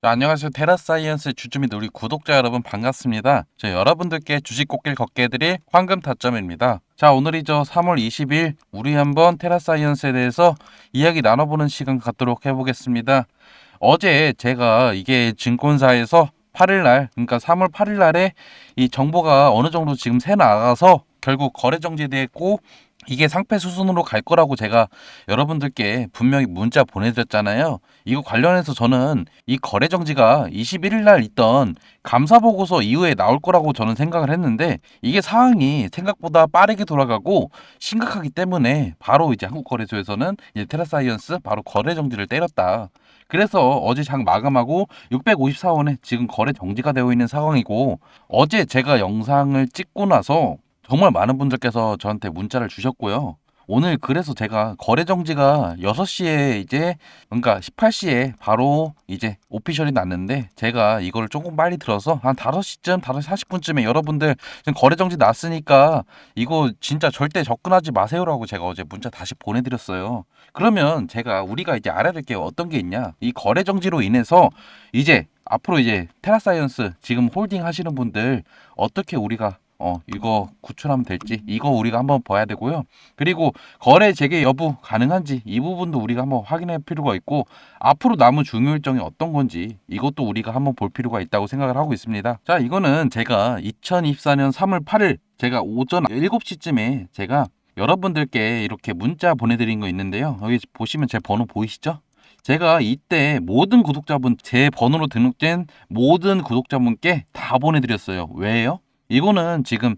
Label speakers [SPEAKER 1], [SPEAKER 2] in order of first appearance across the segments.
[SPEAKER 1] 자, 안녕하세요. 테라사이언스 주주 및 우리 구독자 여러분 반갑습니다. 저 여러분들께 주식 꽃길 걷게 해드릴 황금 타점입니다. 자, 오늘이죠. 3월 20일 우리 한번 테라사이언스에 대해서 이야기 나눠보는 시간 갖도록 해보겠습니다. 어제 제가 이게 증권사에서 8일 날, 그러니까 3월 8일 날에 이 정보가 어느 정도 지금 새 나가서 결국 거래 정지됐고 이게 상패 수순으로 갈 거라고 제가 여러분들께 분명히 문자 보내드렸잖아요. 이거 관련해서 저는 이 거래 정지가 21일 날 있던 감사 보고서 이후에 나올 거라고 저는 생각을 했는데 이게 상황이 생각보다 빠르게 돌아가고 심각하기 때문에 바로 이제 한국 거래소에서는 이제 테라사이언스 바로 거래 정지를 때렸다. 그래서 어제 장 마감하고 654원에 지금 거래 정지가 되어 있는 상황이고 어제 제가 영상을 찍고 나서 정말 많은 분들께서 저한테 문자를 주셨고요. 오늘 그래서 제가 거래 정지가 6시에 이제 그러니까 18시에 바로 이제 오피셜이 났는데 제가 이거를 조금 빨리 들어서 한 5시쯤 5시 40분쯤에 여러분들 지금 거래 정지 났으니까 이거 진짜 절대 접근하지 마세요라고 제가 어제 문자 다시 보내 드렸어요. 그러면 제가 우리가 이제 알아야 될 게 어떤 게 있냐? 이 거래 정지로 인해서 이제 앞으로 이제 테라사이언스 지금 홀딩 하시는 분들 어떻게 우리가 어 이거 구출하면 될지 이거 우리가 한번 봐야 되고요. 그리고 거래 재개 여부 가능한지 이 부분도 우리가 한번 확인할 필요가 있고 앞으로 남은 중요 일정이 어떤 건지 이것도 우리가 한번 볼 필요가 있다고 생각을 하고 있습니다. 자 이거는 제가 2024년 3월 8일 제가 오전 7시쯤에 제가 여러분들께 이렇게 문자 보내드린 거 있는데요. 여기 보시면 제 번호 보이시죠? 제가 이때 모든 구독자분 제 번호로 등록된 모든 구독자분께 다 보내드렸어요. 왜요? 이거는 지금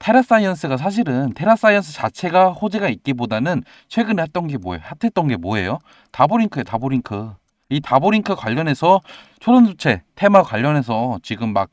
[SPEAKER 1] 테라사이언스가 사실은 테라사이언스 자체가 호재가 있기보다는 최근에 했던 게 뭐예요? 핫했던 게 뭐예요? 다보링크예요, 다보링크. 이 다보링크 관련해서 초론주체 테마 관련해서 지금 막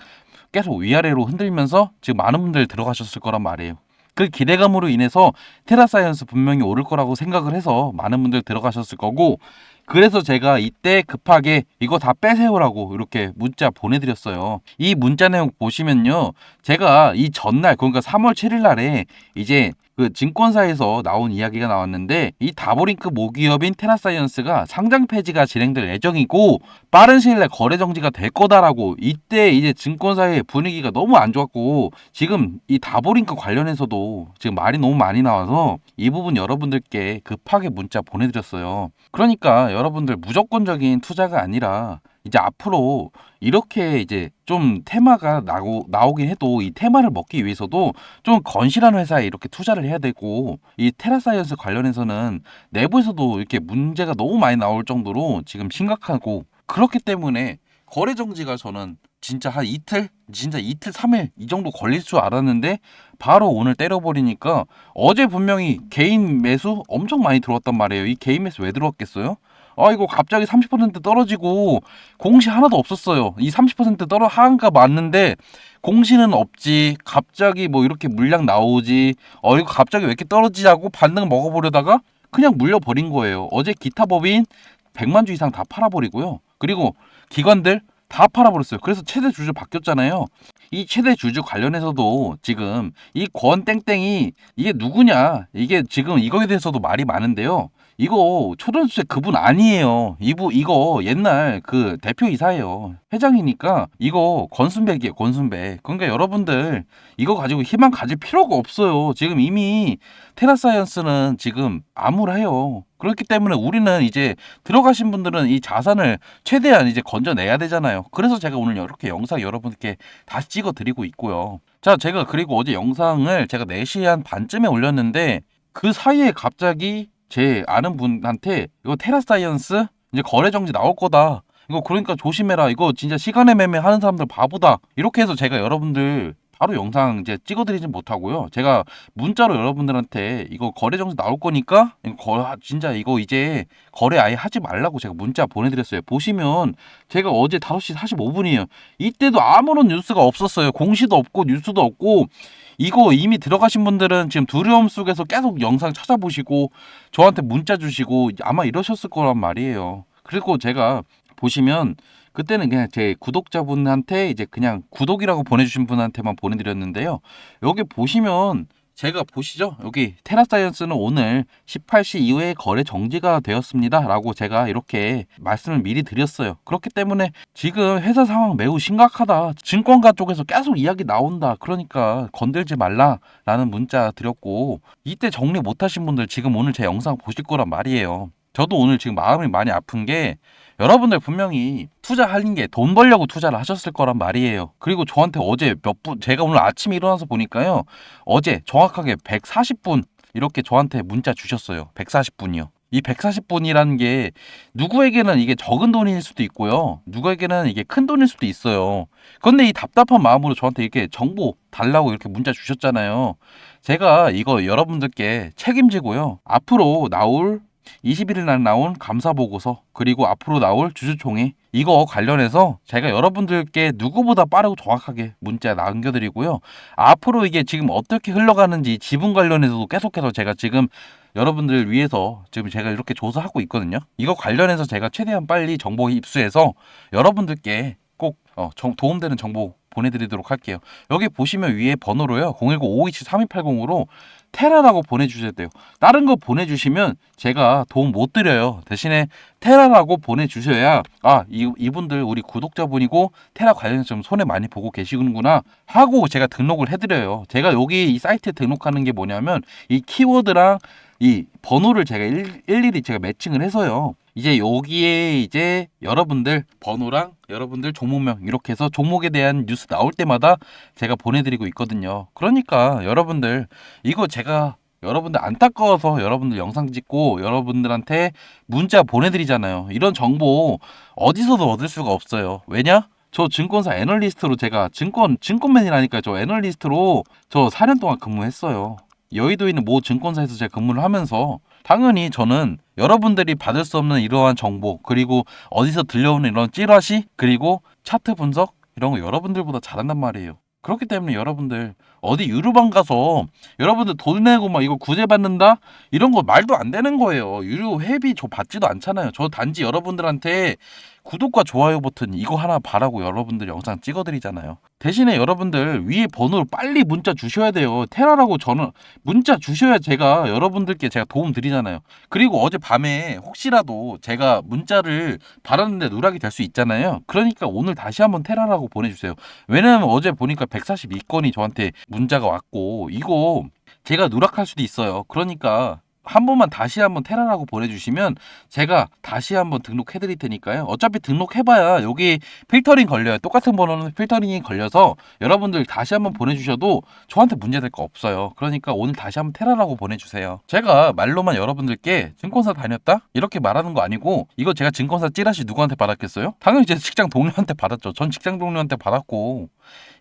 [SPEAKER 1] 계속 위아래로 흔들면서 지금 많은 분들 들어가셨을 거란 말이에요. 그 기대감으로 인해서 테라사이언스 분명히 오를 거라고 생각을 해서 많은 분들 들어가셨을 거고 그래서 제가 이때 급하게 이거 다 빼세요라고 이렇게 문자 보내드렸어요. 이 문자 내용 보시면요. 제가 이 전날, 그러니까 3월 7일 날에 이제 그 증권사에서 나온 이야기가 나왔는데 이 다보링크 모기업인 테라사이언스가 상장 폐지가 진행될 예정이고 빠른 시일 내에 거래 정지가 될 거다라고 이때 이제 증권사의 분위기가 너무 안 좋았고 지금 이 다보링크 관련해서도 지금 말이 너무 많이 나와서 이 부분 여러분들께 급하게 문자 보내드렸어요. 그러니까 여러분들 무조건적인 투자가 아니라 이제 앞으로 이렇게 이제 좀 테마가 나고 나오긴 해도 이 테마를 먹기 위해서도 좀 건실한 회사에 이렇게 투자를 해야 되고 이 테라사이언스 관련해서는 내부에서도 이렇게 문제가 너무 많이 나올 정도로 지금 심각하고 그렇기 때문에 거래 정지가 저는 진짜 한 이틀 진짜 이틀 삼일 이 정도 걸릴 줄 알았는데 바로 오늘 때려버리니까 어제 분명히 개인 매수 엄청 많이 들어왔단 말이에요 이 개인 매수 왜 들어왔겠어요? 아 이거 갑자기 30% 떨어지고 공시 하나도 없었어요. 이 30% 떨어 하한가 맞는데 공시는 없지. 갑자기 뭐 이렇게 물량 나오지. 어 이거 갑자기 왜 이렇게 떨어지자고 반등 먹어보려다가 그냥 물려버린 거예요. 어제 기타 법인 100만 주 이상 다 팔아버리고요. 그리고 기관들 다 팔아버렸어요. 그래서 최대 주주 바뀌었잖아요. 이 최대 주주 관련해서도 지금 이 권 땡땡이 이게 누구냐? 이게 지금 이거에 대해서도 말이 많은데요. 이거 초등수세 그분 아니에요. 이부 이거 옛날 그 대표이사예요. 회장이니까 이거 권순백이에요. 권순백. 그러니까 여러분들 이거 가지고 희망 가질 필요가 없어요. 지금 이미 테라사이언스는 지금 암울해요. 그렇기 때문에 우리는 이제 들어가신 분들은 이 자산을 최대한 이제 건져내야 되잖아요. 그래서 제가 오늘 이렇게 영상 여러분께 다시 찍어 드리고 있고요. 자, 제가 그리고 어제 영상을 제가 4시 한 반쯤에 올렸는데 그 사이에 갑자기 제 아는 분한테 이거 테라사이언스 이제 거래 정지 나올 거다. 이거 그러니까 조심해라. 이거 진짜 시간의 매매 하는 사람들 바보다. 이렇게 해서 제가 여러분들 바로 영상 이제 찍어드리진 못하고요. 제가 문자로 여러분들한테 이거 거래 정지 나올 거니까 이거 거, 진짜 이거 이제 거래 아예 하지 말라고 제가 문자 보내드렸어요. 보시면 제가 어제 5시 45분이에요. 이때도 아무런 뉴스가 없었어요. 공시도 없고 뉴스도 없고 이거 이미 들어가신 분들은 지금 두려움 속에서 계속 영상 찾아보시고 저한테 문자 주시고 아마 이러셨을 거란 말이에요. 그리고 제가 보시면 그때는 그냥 제 구독자분한테 이제 그냥 구독이라고 보내주신 분한테만 보내드렸는데요. 여기 보시면 제가 보시죠. 여기 테라사이언스는 오늘 18시 이후에 거래 정지가 되었습니다. 라고 제가 이렇게 말씀을 미리 드렸어요. 그렇기 때문에 지금 회사 상황 매우 심각하다. 증권가 쪽에서 계속 이야기 나온다. 그러니까 건들지 말라 라는 문자 드렸고 이때 정리 못하신 분들 지금 오늘 제 영상 보실 거란 말이에요. 저도 오늘 지금 마음이 많이 아픈 게 여러분들 분명히 투자하는 게 돈 벌려고 투자를 하셨을 거란 말이에요. 그리고 저한테 어제 몇 분, 제가 오늘 아침에 일어나서 보니까요. 어제 정확하게 140분 이렇게 저한테 문자 주셨어요. 140분이요. 이 140분이라는 게 누구에게는 이게 적은 돈일 수도 있고요. 누구에게는 이게 큰 돈일 수도 있어요. 그런데 이 답답한 마음으로 저한테 이렇게 정보 달라고 이렇게 문자 주셨잖아요. 제가 이거 여러분들께 책임지고요. 앞으로 나올 21일 날 나온 감사 보고서 그리고 앞으로 나올 주주총회 이거 관련해서 제가 여러분들께 누구보다 빠르고 정확하게 문자 남겨드리고요. 앞으로 이게 지금 어떻게 흘러가는지 지분 관련해서도 계속해서 제가 지금 여러분들 위해서 지금 제가 이렇게 조사하고 있거든요. 이거 관련해서 제가 최대한 빨리 정보 입수해서 여러분들께 꼭 어, 정- 도움되는 정보 보내드리도록 할게요. 여기 보시면 위에 번호로요. 010-527-3280으로 테라라고 보내주셔야 돼요. 다른 거 보내주시면 제가 도움 못 드려요. 대신에 테라라고 보내주셔야 아 이, 이분들 우리 구독자분이고 테라 관련해서 좀 손해 많이 보고 계시는구나 하고 제가 등록을 해드려요. 제가 여기 이 사이트에 등록하는 게 뭐냐면 이 키워드랑 이 번호를 제가 일, 일일이 제가 매칭을 해서요. 이제 여기에 이제 여러분들 번호랑 여러분들 종목명 이렇게 해서 종목에 대한 뉴스 나올 때마다 제가 보내드리고 있거든요. 그러니까 여러분들 이거 제가 여러분들 안타까워서 여러분들 영상 찍고 여러분들한테 문자 보내드리잖아요. 이런 정보 어디서도 얻을 수가 없어요. 왜냐? 저 증권사 애널리스트로 제가 증권 증권맨이라니까 저 애널리스트로 저 4년 동안 근무했어요. 여의도에 있는 모 증권사에서 제가 근무를 하면서 당연히 저는 여러분들이 받을 수 없는 이러한 정보 그리고 어디서 들려오는 이런 찌라시 그리고 차트 분석 이런 거 여러분들보다 잘한단 말이에요. 그렇기 때문에 여러분들 어디 유료방 가서 여러분들 돈 내고 막 이거 구제 받는다 이런 거 말도 안 되는 거예요. 유료 회비 저 받지도 않잖아요. 저 단지 여러분들한테 구독과 좋아요 버튼 이거 하나 바라고 여러분들 영상 찍어드리잖아요. 대신에 여러분들 위에 번호를 빨리 문자 주셔야 돼요. 테라라고 저는 문자 주셔야 제가 여러분들께 제가 도움 드리잖아요. 그리고 어제 밤에 혹시라도 제가 문자를 받았는데 누락이 될 수 있잖아요. 그러니까 오늘 다시 한번 테라라고 보내주세요. 왜냐면 어제 보니까 142건이 저한테 문자가 왔고 이거 제가 누락할 수도 있어요. 그러니까 한 번만 다시 한번 테라라고 보내주시면 제가 다시 한번 등록해 드릴 테니까요. 어차피 등록해봐야 여기 필터링 걸려요. 똑같은 번호는 필터링이 걸려서 여러분들 다시 한번 보내주셔도 저한테 문제될 거 없어요. 그러니까 오늘 다시 한번 테라라고 보내주세요. 제가 말로만 여러분들께 증권사 다녔다? 이렇게 말하는 거 아니고 이거 제가 증권사 찌라시 누구한테 받았겠어요? 당연히 제 직장 동료한테 받았죠. 전 직장 동료한테 받았고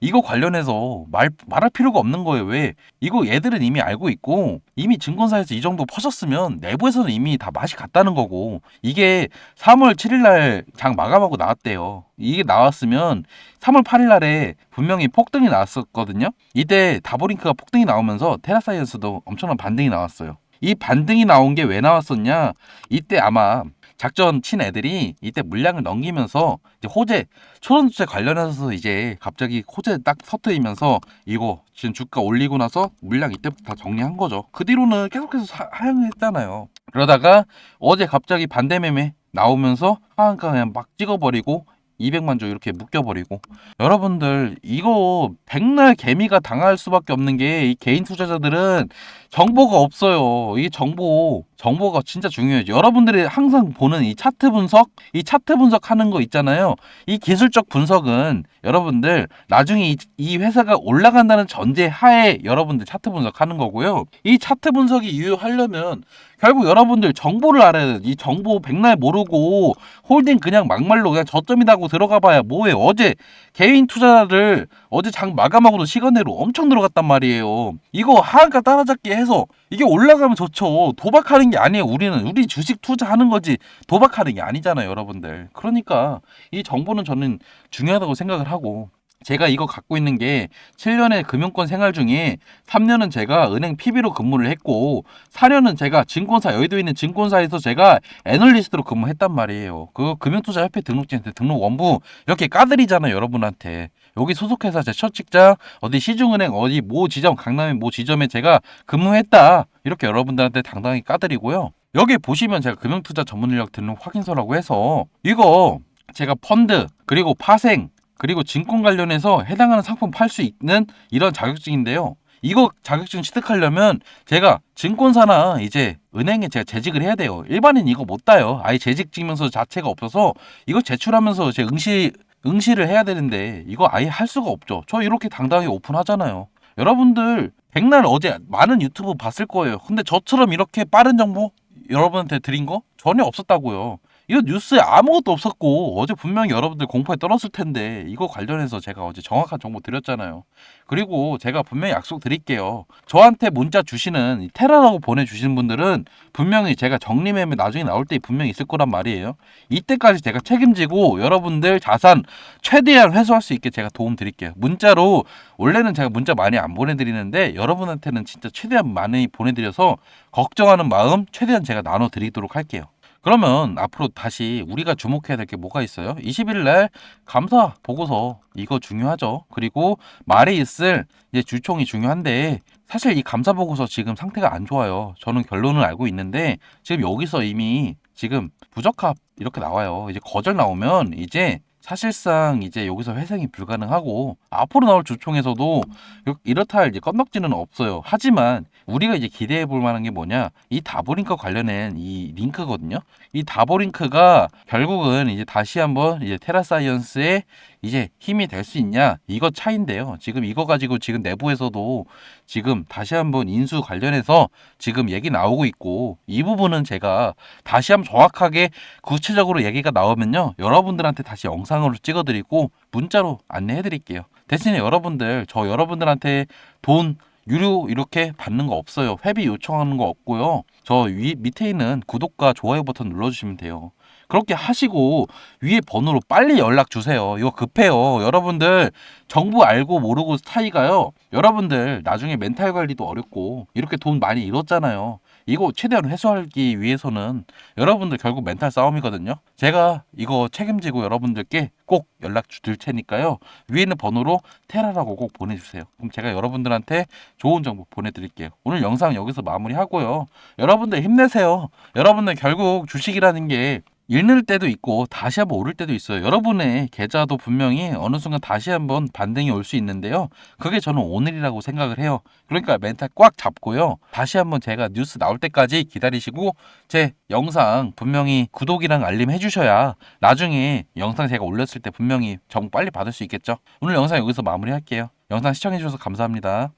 [SPEAKER 1] 이거 관련해서 말, 말할 필요가 없는 거예요. 왜? 이거 얘들은 이미 알고 있고 이미 증권사에서 이 정도 퍼졌으면 내부에서는 이미 다 맛이 갔다는 거고 이게 3월 7일 날 장 마감하고 나왔대요. 이게 나왔으면 3월 8일 날에 분명히 폭등이 나왔었거든요. 이때 다보링크가 폭등이 나오면서 테라사이언스도 엄청난 반등이 나왔어요. 이 반등이 나온 게 왜 나왔었냐? 이때 아마 작전 친 애들이 이때 물량을 넘기면서 이제 호재 초론주제 관련해서 이제 갑자기 호재 딱 터트리면서 이거 지금 주가 올리고 나서 물량 이때부터 다 정리한 거죠. 그 뒤로는 계속해서 사- 하향했잖아요. 그러다가 어제 갑자기 반대 매매 나오면서 하한가 그냥 막 찍어버리고 200만 조 이렇게 묶여버리고 여러분들 이거 백날 개미가 당할 수밖에 없는 게 이 개인 투자자들은 정보가 없어요. 이 정보 정보가 진짜 중요해요. 여러분들이 항상 보는 이 차트 분석, 이 차트 분석하는 거 있잖아요. 이 기술적 분석은 여러분들 나중에 이, 이 회사가 올라간다는 전제 하에 여러분들 차트 분석하는 거고요. 이 차트 분석이 유효하려면 결국 여러분들 정보를 알아야 돼요. 이 정보 백날 모르고 홀딩 그냥 막말로 그냥 저점이라고 들어가 봐야 뭐해. 어제 개인 투자를 어제 장 마감하고도 시간내로 엄청 들어갔단 말이에요. 이거 하한가 따라잡기 해서 이게 올라가면 좋죠. 도박하는 게 아니에요. 우리는 우리 주식 투자하는 거지 도박하는 게 아니잖아요, 여러분들. 그러니까 이 정보는 저는 중요하다고 생각을 하고 제가 이거 갖고 있는 게 7년의 금융권 생활 중에 3년은 제가 은행 PB로 근무를 했고 4년은 제가 증권사 여의도에 있는 증권사에서 제가 애널리스트로 근무했단 말이에요. 그 금융투자협회 등록증한테 등록 원부 이렇게 까드리잖아요, 여러분한테. 여기 소속회사 제첫 직장 어디 시중은행 어디 모 지점 강남의 모 지점에 제가 근무했다. 이렇게 여러분들한테 당당히 까드리고요. 여기 보시면 제가 금융투자 전문 인력 등록 확인서라고 해서 이거 제가 펀드 그리고 파생 그리고 증권 관련해서 해당하는 상품 팔 수 있는 이런 자격증인데요. 이거 자격증 취득하려면 제가 증권사나 이제 은행에 제가 재직을 해야 돼요. 일반인 이거 못 따요. 아예 재직 증명서 자체가 없어서 이거 제출하면서 제 응시 응시를 해야 되는데 이거 아예 할 수가 없죠. 저 이렇게 당당히 오픈하잖아요. 여러분들 백날 어제 많은 유튜브 봤을 거예요. 근데 저처럼 이렇게 빠른 정보 여러분한테 드린 거 전혀 없었다고요. 이거 뉴스에 아무것도 없었고 어제 분명히 여러분들 공포에 떨었을 텐데 이거 관련해서 제가 어제 정확한 정보 드렸잖아요. 그리고 제가 분명히 약속 드릴게요. 저한테 문자 주시는 이 테라라고 보내주시는 분들은 분명히 제가 정리매매 나중에 나올 때 분명히 있을 거란 말이에요. 이때까지 제가 책임지고 여러분들 자산 최대한 회수할 수 있게 제가 도움 드릴게요. 문자로 원래는 제가 문자 많이 안 보내드리는데 여러분한테는 진짜 최대한 많이 보내드려서 걱정하는 마음 최대한 제가 나눠드리도록 할게요. 그러면 앞으로 다시 우리가 주목해야 될 게 뭐가 있어요? 20일 날 감사 보고서 이거 중요하죠. 그리고 말에 있을 이제 주총이 중요한데 사실 이 감사 보고서 지금 상태가 안 좋아요. 저는 결론을 알고 있는데 지금 여기서 이미 지금 부적합 이렇게 나와요. 이제 거절 나오면 이제 사실상 이제 여기서 회생이 불가능하고 앞으로 나올 주총에서도 요- 이렇다 할 이제 건덕지는 없어요. 하지만 우리가 이제 기대해 볼 만한 게 뭐냐? 이 다보링크 관련된 이 링크거든요. 이 다보링크가 결국은 이제 다시 한번 이제 테라사이언스의 이제 힘이 될 수 있냐? 이거 차인데요. 지금 이거 가지고 지금 내부에서도 지금 다시 한번 인수 관련해서 지금 얘기 나오고 있고 이 부분은 제가 다시 한번 정확하게 구체적으로 얘기가 나오면요. 여러분들한테 다시 영상으로 찍어드리고 문자로 안내해드릴게요. 대신에 여러분들 저 여러분들한테 돈 유료 이렇게 받는 거 없어요. 회비 요청하는 거 없고요. 저 위, 밑에 있는 구독과 좋아요 버튼 눌러주시면 돼요. 그렇게 하시고 위에 번호로 빨리 연락 주세요. 이거 급해요. 여러분들 정부 알고 모르고 사이가요. 여러분들 나중에 멘탈 관리도 어렵고 이렇게 돈 많이 잃었잖아요. 이거 최대한 회수하기 위해서는 여러분들 결국 멘탈 싸움이거든요. 제가 이거 책임지고 여러분들께 꼭 연락 드릴 테니까요. 위에 있는 번호로 테라라고 꼭 보내주세요. 그럼 제가 여러분들한테 좋은 정보 보내드릴게요. 오늘 영상 여기서 마무리하고요. 여러분들 힘내세요. 여러분들 결국 주식이라는 게 잃는 때도 있고 다시 한번 오를 때도 있어요. 여러분의 계좌도 분명히 어느 순간 다시 한번 반등이 올 수 있는데요. 그게 저는 오늘이라고 생각을 해요. 그러니까 멘탈 꽉 잡고요. 다시 한번 제가 뉴스 나올 때까지 기다리시고 제 영상 분명히 구독이랑 알림 해주셔야 나중에 영상 제가 올렸을 때 분명히 정보 빨리 받을 수 있겠죠. 오늘 영상 여기서 마무리할게요. 영상 시청해주셔서 감사합니다.